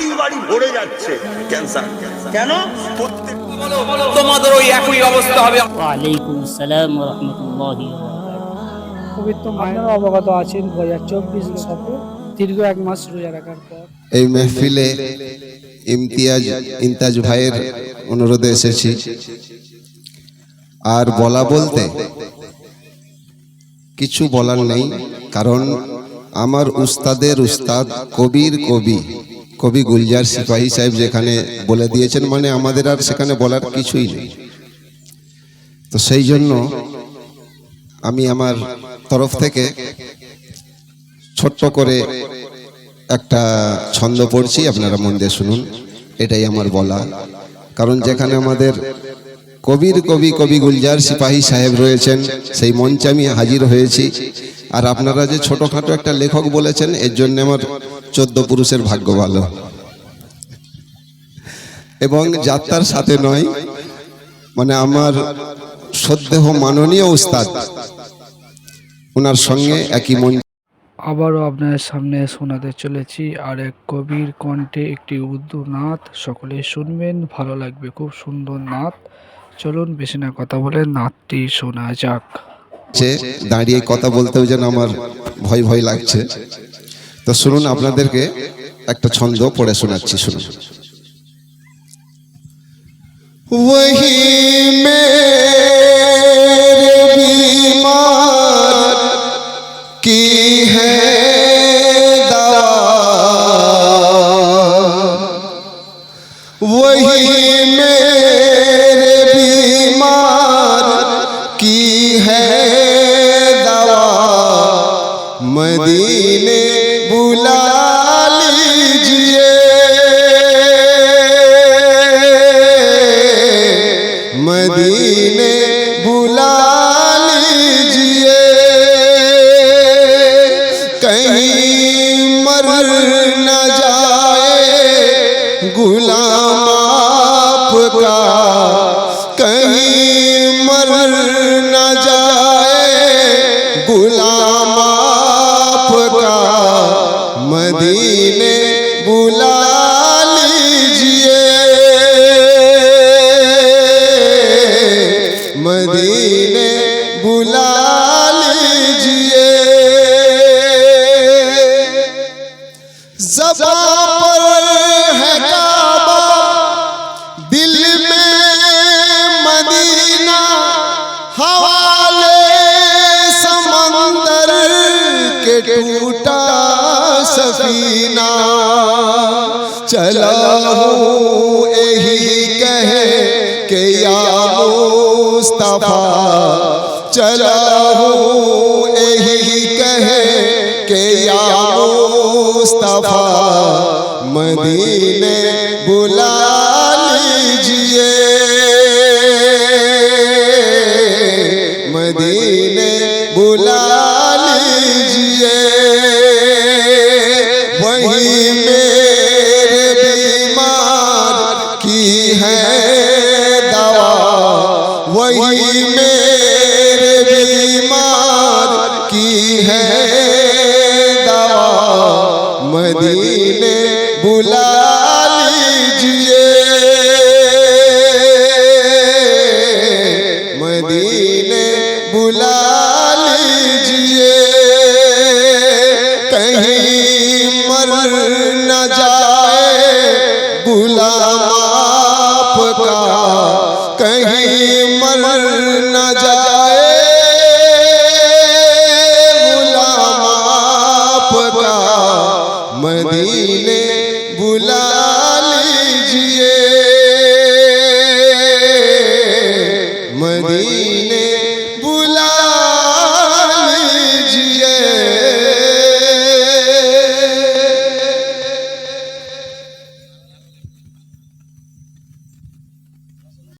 বাড়ি বাড়ি ভরে যাচ্ছে। ক্যান্সার কেন? তোমাদের ওই একই অবস্থা হবে। ওয়ালাইকুম আসসালাম রহমতুল্লাহ পবিত্র আপনারা অবগত আছেন দু হাজার চব্বিশ লোকাপে দীর্ঘ এক মাস রোজা রাখার পর। এই মেহফিলে ইমতিয়াজ ইমতাজ ভাইয়ের অনুরোধে এসেছি। আর বলা বলতে কিছু বলার নেই কারণ আমার উস্তাদের উস্তাদ কবির কবি কবি গুলজার সিপাহী সাহেব যেখানে বলে দিয়েছেন মানে আমাদের আর সেখানে বলার কিছুই নেই। তো সেই জন্য আমি আমার তরফ থেকে ছোট্ট করে একটা ছন্দ পড়ছি, আপনারা মন দিয়ে শুনুন, এটাই আমার বলা। কারণ যেখানে আমাদের কবির কবি কবি গুলজার সিপাহী সাহেব রয়েছেন, সেই মঞ্চে আমি হাজির হয়েছি। আর আপনারা যে ছোটখাটো একটা লেখক বলেছেন, এর জন্য আমার চোদ্দ পুরুষের ভাগ্য ভালো। এবং যাত্রার সাথে নয় মানে আমার সদ্দেহ মাননীয় উস্তাদ ওনার সঙ্গে একই মঞ্চ। আবারও আপনাদের সামনে শোনাতে চলেছি আর এক কবির কণ্ঠে একটি উর্দু নাত। সকলে শুনবেন ভালো লাগবে খুব সুন্দর নাত। চলুন বেশি না কথা বলে নাতটি শোনা যাক। যে দাঁড়িয়ে কথা বলতেও যেন আমার ভয় ভয় লাগছে। তো শুনুন আপনাদেরকে একটা ছন্দ পড়ে শোনাচ্ছি শুনুন। ওহি কি হ্যাঁ غلام آپ کا کہیں مر نہ جائے، غلام آپ کا مدینے بلا لیجیے۔ مدینے بلا لیجیے۔ زبان ٹوٹا سفینہ۔ چلا ہوں یہی کہے کہ یا مصطفیٰ۔ چلا ہوں اہی کہے کہ یا مصطفیٰ۔ مدینے بلا لیجیے کیجیے۔ وہی میرے بیمار کی ہے دوا وہی میرے بیمار کی ہے دوا مدینے بلا لیجیے۔ مدینے